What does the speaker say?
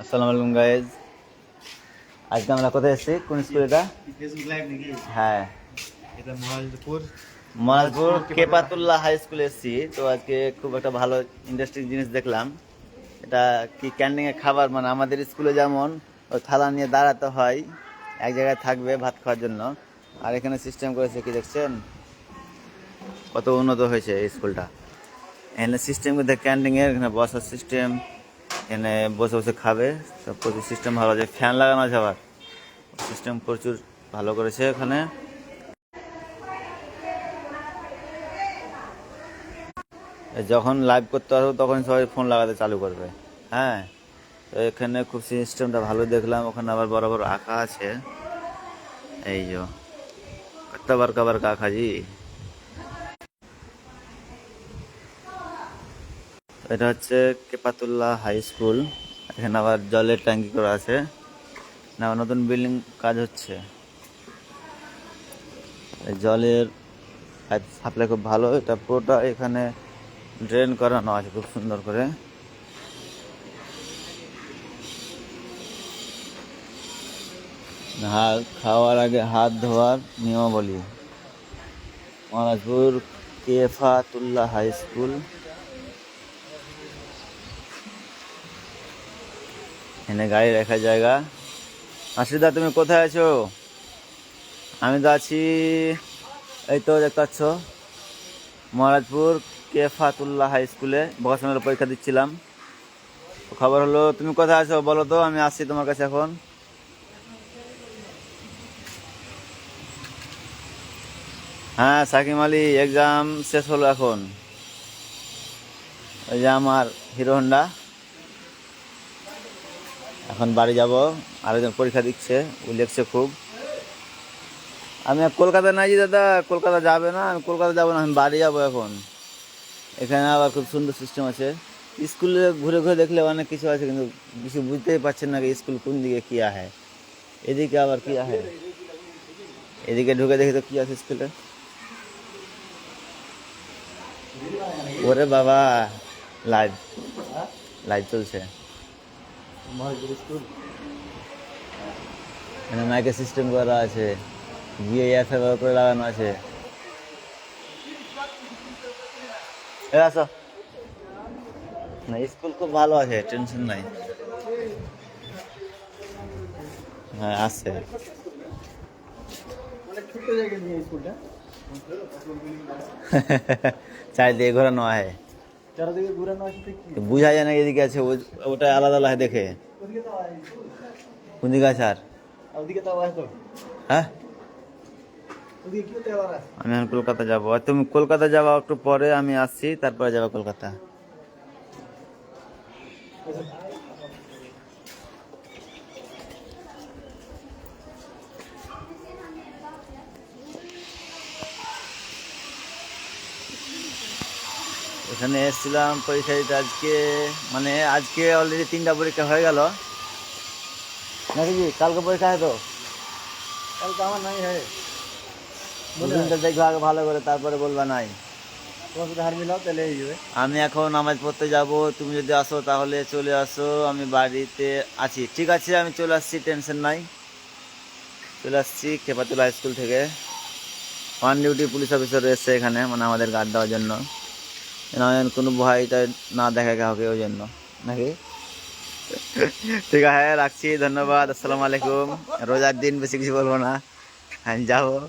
আসসালামু আলাইকুম গাইজ আজকে আমরা কোথায় এসেছি কোন স্কুল এটা? ফেসবুক লাইভ নাকি হ্যাঁ। মহাজপুর কেপাতুল্লাহ হাই স্কুলে এসেছি তো আজকে খুব একটা ভালো ইন্টারেস্টিং জিনিস দেখলাম। এটা কি ক্যান্টিনে খাবার? মানে আমাদের স্কুলে যেমন ওই থালা নিয়ে দাঁড়াতে হয়, এক জায়গায় থাকবে ভাত খাওয়ার জন্য। আর এখানে সিস্টেম করেছে কি দেখছেন? কত উন্নত হয়েছে এই স্কুলটা এখানে সিস্টেম ক্যান্টিনের এখানে বসার সিস্টেম এখানে বসে বসে খাবে। সব প্রচুর সিস্টেম ভালো আছে। ফ্যান লাগানো আছে আবার। সিস্টেম প্রচুর ভালো করেছে এখানে। যখন লাইভ করতে আসব তখন সবাই ফোন লাগাতে চালু করবে। হ্যাঁ? তো এখানে খুব সিস্টেমটা ভালো দেখলাম। ওখানে আবার বরাবর আঁকা আছে। এই যো। কত বারকা বারকা আঁকা জি। এটা হচ্ছে কেপাতুল্লাহ হাই স্কুল। এখানে আবার জলের ট্যাঙ্কি করা আছে। না নতুন বিল্ডিং কাজ হচ্ছে। জলের সাপ্লাই খুব ভালো। এটা পুরোটা এখানে ড্রেন করানো আছে খুব সুন্দর করে। হাত খাওয়ার আগে হাত ধোয়ার নিয়মাবলী। Maharajpur Kefatullah high school. এখানে গাড়ি রাখার জায়গা। আশিদা তুমি কোথায় আছো? আমি তো আছি, এই তো দেখতে পাচ্ছ, মহারাজপুর কেফাতুল্লাহ হাই স্কুলে। ভোকেশনাল পরীক্ষা দিচ্ছিলাম। খবর হলো, তুমি কোথায় আছো বলো তো, আমি আসছি তোমার কাছে এখন। হ্যাঁ সাকিম আলী এক্সাম শেষ হলো এখন। ওই যে আমার হিরো হন্ডা। এখন বাড়ি যাব, আরেকজন পরীক্ষা দিচ্ছে, ও লিখছে খুব। আমি কলকাতা নাই দাদা, কলকাতা যাবে না, আমি কলকাতা যাব না, আমি বাড়ি যাব এখন। এখানে আবার খুব সুন্দর সিস্টেম আছে। স্কুলে ঘুরে ঘুরে দেখলে অনেক কিছু আছে, কিন্তু কিছু বুঝতেই পারছেন না স্কুল কোন দিকে কী আহে। এদিকে আবার কী আছে এদিকে ঢুকে দেখি তো কী আছে স্কুলে। ওরে বাবা লাইভ লাইভ চলছে। এখানে মাইকের সিস্টেম করা আছে গিয়ে এয়ারফে ব্যবহার করে লাগানো আছে। আসো। না স্কুল খুব ভালো আছে টেনশন নাই। হ্যাঁ নিয়ে স্কুলটা? চারিদিকে ঘোরানো আছে চারদিকে ঘুরানো আছে তো কি তো যায় না এদিকে আছে ওটা আলাদা আলাদা দেখে। কোন দিকে আছে আর? ওদিকে তো হ্যাঁ। আমি এখন কলকাতা যাব। আর তুমি কলকাতা যাব একটু পরে আমি আসছি তারপরে যাব কলকাতা। এখানে এসেছিলাম পরীক্ষা দিতে আজকে মানে আজকে অলরেডি তিনটা পরীক্ষা হয়ে গেল। নাকি কি? কালকে পরীক্ষা হয় তো? কালকে আমার নাই হ্যাঁ। দুদিনটা দেখবে আগে ভালো করে তারপরে বলবা নাই। আমি এখন নামাজ পড়তে যাব তুমি যদি আসো তাহলে চলে আসো আমি বাড়িতে আছি। ঠিক আছে আমি চলে আসছি টেনশন নাই। চলে আসছি খেপাতুলা স্কুল থেকে। অন ডিউটি পুলিশ অফিসার এসছে এখানে মানে আমাদের গার্ড দেওয়ার জন্য। যেন কোনো ভয় ভয়টা না দেখা কাউকে ওই জন্য, নাকি? ঠিক আছে, রাখছি, ধন্যবাদ, আসসালামু আলাইকুম। রোজার দিন বেশি কিছু বলব না। আমি যাব।